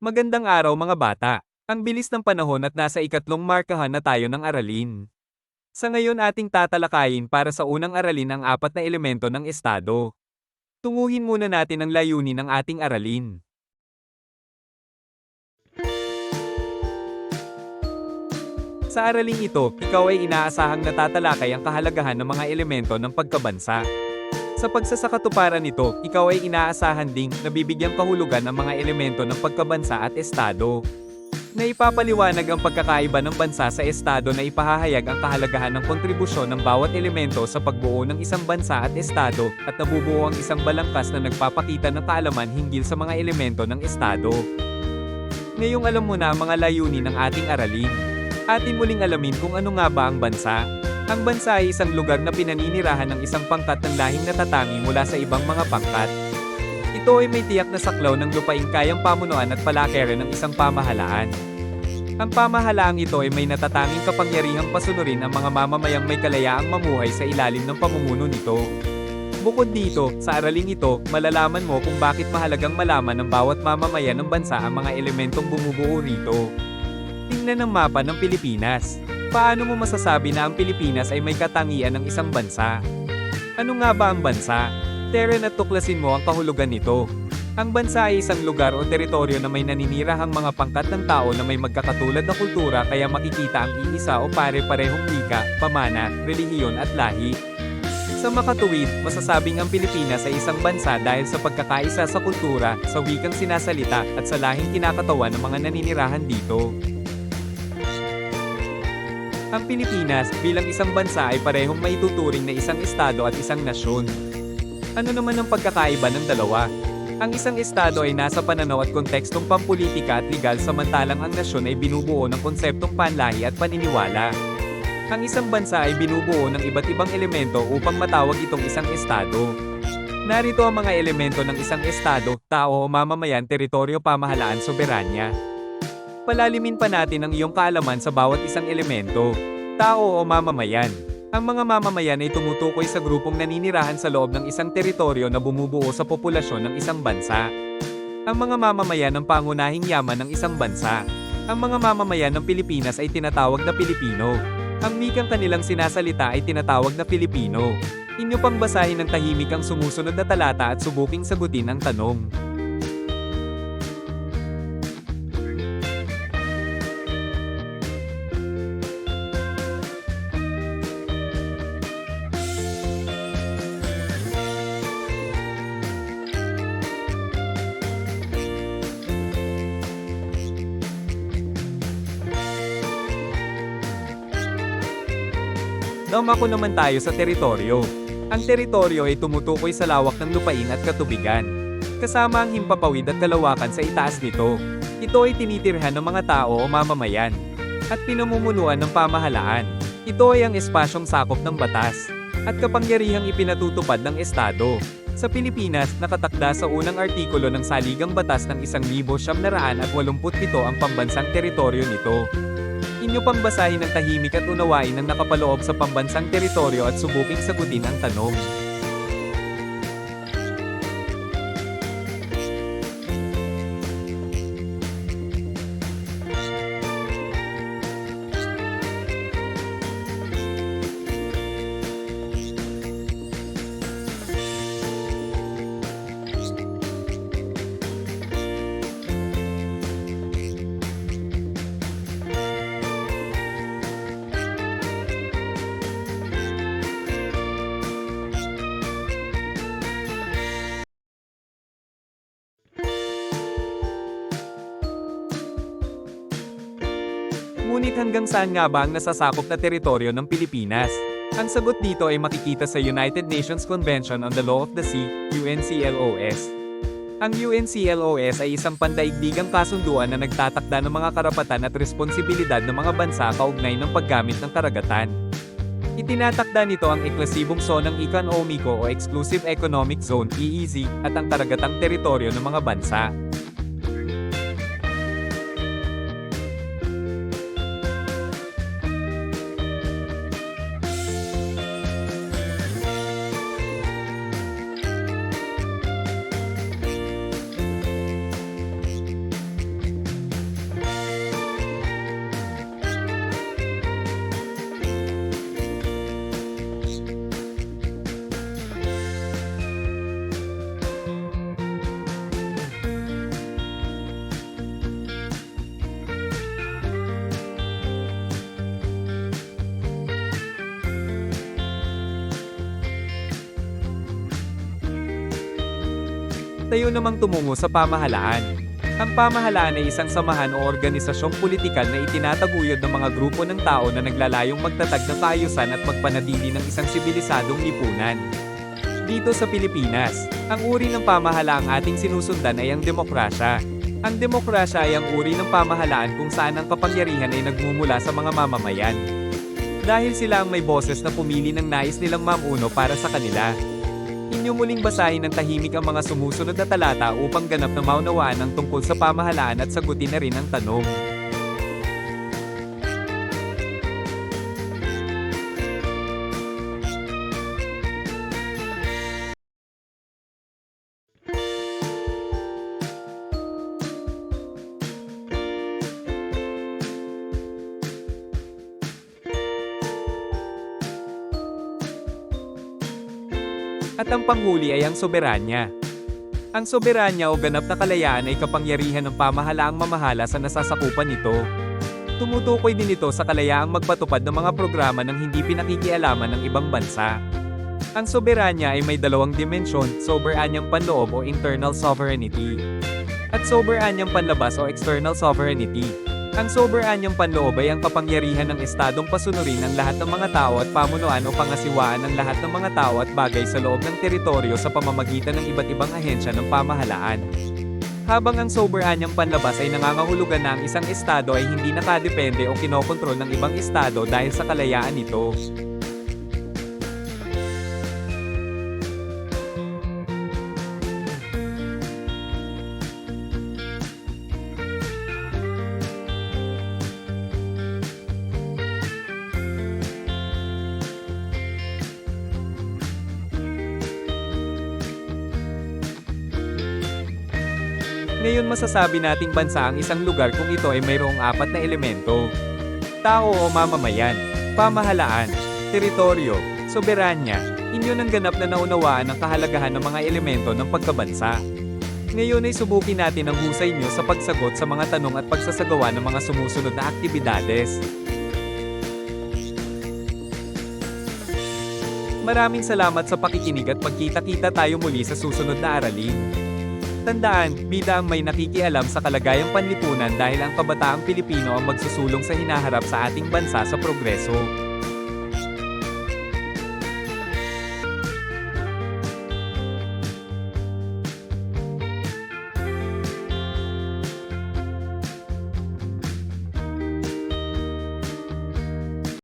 Magandang araw mga bata. Ang bilis ng panahon at nasa ikatlong markahan na tayo ng aralin. Sa ngayon ating tatalakayin para sa unang aralin ang apat na elemento ng estado. Tunguhin muna natin ang layunin ng ating aralin. Sa araling ito, ikaw ay inaasahang natatalakay ang kahalagahan ng mga elemento ng pagkabansa. Sa pagsasakatuparan nito, ikaw ay inaasahan ding nabibigyang kahulugan ang mga elemento ng pagkabansa at estado. Na ipapaliwanag ang pagkakaiba ng bansa sa estado na ipahahayag ang kahalagahan ng kontribusyon ng bawat elemento sa pagbuo ng isang bansa at estado, at nabubuo ang isang balangkas na nagpapakita ng kaalaman hinggil sa mga elemento ng estado. Ngayong alam mo na ang mga layunin ng ating aralin. Atin muling alamin kung ano nga ba ang bansa. Ang bansa ay isang lugar na pinaninirahan ng isang pangkat ng lahing natatangi mula sa ibang mga pangkat. Ito ay may tiyak na saklaw ng lupaing kayang pamunuan at palakaran ng isang pamahalaan. Ang pamahalaang ito ay may natatanging kapangyarihang pasunurin ang mga mamamayang may kalayaang mamuhay sa ilalim ng pamumuno nito. Bukod dito, sa araling ito, malalaman mo kung bakit mahalagang malaman ng bawat mamamayan ng bansa ang mga elementong bumubuo rito. Tingnan ang mapa ng Pilipinas. Paano mo masasabi na ang Pilipinas ay may katangian ng isang bansa? Ano nga ba ang bansa? Teren at tuklasin mo ang kahulugan nito. Ang bansa ay isang lugar o teritoryo na may naninirahang mga pangkat ng tao na may magkakatulad na kultura kaya makikita ang iisa o pare-parehong wika, pamana, relihiyon at lahi. Sa makatuwid, masasabing ang Pilipinas ay isang bansa dahil sa pagkakaisa sa kultura, sa wikang sinasalita, at sa lahing kinakatawan ng mga naninirahan dito. Ang Pilipinas bilang isang bansa ay parehong maituturing na isang estado at isang nasyon. Ano naman ang pagkakaiba ng dalawa? Ang isang estado ay nasa pananaw at kontekstong pampolitika at legal samantalang ang nasyon ay binubuo ng konseptong panlahi at paniniwala. Ang isang bansa ay binubuo ng iba't ibang elemento upang matawag itong isang estado. Narito ang mga elemento ng isang estado, tao o mamamayan, teritoryo, pamahalaan, soberanya. Palalimin pa natin ang iyong kaalaman sa bawat isang elemento, tao o mamamayan. Ang mga mamamayan ay tumutukoy sa grupong naninirahan sa loob ng isang teritoryo na bumubuo sa populasyon ng isang bansa. Ang mga mamamayan ang pangunahing yaman ng isang bansa. Ang mga mamamayan ng Pilipinas ay tinatawag na Pilipino. Ang wikang kanilang sinasalita ay tinatawag na Filipino. Inyo pang basahin ng tahimik ang sumusunod na talata at subuking sagutin ang tanong. Dumako naman tayo sa teritoryo. Ang teritoryo ay tumutukoy sa lawak ng lupain at katubigan. Kasama ang himpapawid at kalawakan sa itaas nito. Ito ay tinitirhan ng mga tao o mamamayan. At pinamumunuan ng pamahalaan. Ito ay ang espasyong sakop ng batas. At kapangyarihang ipinatutupad ng Estado. Sa Pilipinas, nakatakda sa unang artikulo ng Saligang Batas ng 1987 ang pambansang teritoryo nito. Inyo pang basahin ng tahimik at unawain ang nakapaloob sa pambansang teritoryo at subuking sagutin ang tanong. Ngunit hanggang saan nga ba ang nasasakop na teritoryo ng Pilipinas? Ang sagot dito ay makikita sa United Nations Convention on the Law of the Sea, UNCLOS. Ang UNCLOS ay isang pandaigdigang kasunduan na nagtatakda ng mga karapatan at responsibilidad ng mga bansa kaugnay ng paggamit ng karagatan. Itinatakda nito ang eklasibong zonang ekonomiko o Exclusive Economic Zone EEZ at ang karagatang teritoryo ng mga bansa. Tayo namang tumungo sa pamahalaan. Ang pamahalaan ay isang samahan o organisasyong politikal na itinataguyod ng mga grupo ng tao na naglalayong magtatag ng kaayusan at magpanatili ng isang sibilisadong lipunan. Dito sa Pilipinas, ang uri ng pamahalaang ating sinusundan ay ang demokrasya. Ang demokrasya ay ang uri ng pamahalaan kung saan ang kapangyarihan ay nagmumula sa mga mamamayan. Dahil sila ang may boses na pumili ng nais nilang mamuno para sa kanila. Inyo muling basahin ng tahimik ang mga sumusunod na talata upang ganap na maunawaan ang tungkol sa pamahalaan at sagutin na rin ang tanong. At ang panghuli ay ang soberanya. Ang soberanya o ganap na kalayaan ay kapangyarihan ng pamahalaang mamahala sa nasasakupan nito. Tumutukoy din ito sa kalayaang magpatupad ng mga programa ng hindi pinakikialaman ng ibang bansa. Ang soberanya ay may dalawang dimensyon, soberanyang panloob o internal sovereignty. At soberanyang panlabas o external sovereignty. Ang soberanyang panloob ay ang kapangyarihan ng estadong pasunurin ang lahat ng mga tao at pamunuan o pangasiwaan ng lahat ng mga tao at bagay sa loob ng teritoryo sa pamamagitan ng iba't ibang ahensya ng pamahalaan. Habang ang soberanyang panlabas ay nangangahulugan na ang isang estado ay hindi nakadepende o kinokontrol ng ibang estado dahil sa kalayaan nito. Ngayon masasabi nating bansa ang isang lugar kung ito ay mayroong apat na elemento. Tao o mamamayan, pamahalaan, teritoryo, soberanya, inyo ng ganap na naunawaan ang kahalagahan ng mga elemento ng pagkabansa. Ngayon ay subukin natin ang husay nyo sa pagsagot sa mga tanong at pagsasagawa ng mga sumusunod na aktibidades. Maraming salamat sa pakikinig at pagkita-kita tayo muli sa susunod na aralin. Tandaan, bida ang may nakikialam sa kalagayang panlipunan dahil ang kabataang Pilipino ang magsusulong sa hinaharap sa ating bansa sa progreso.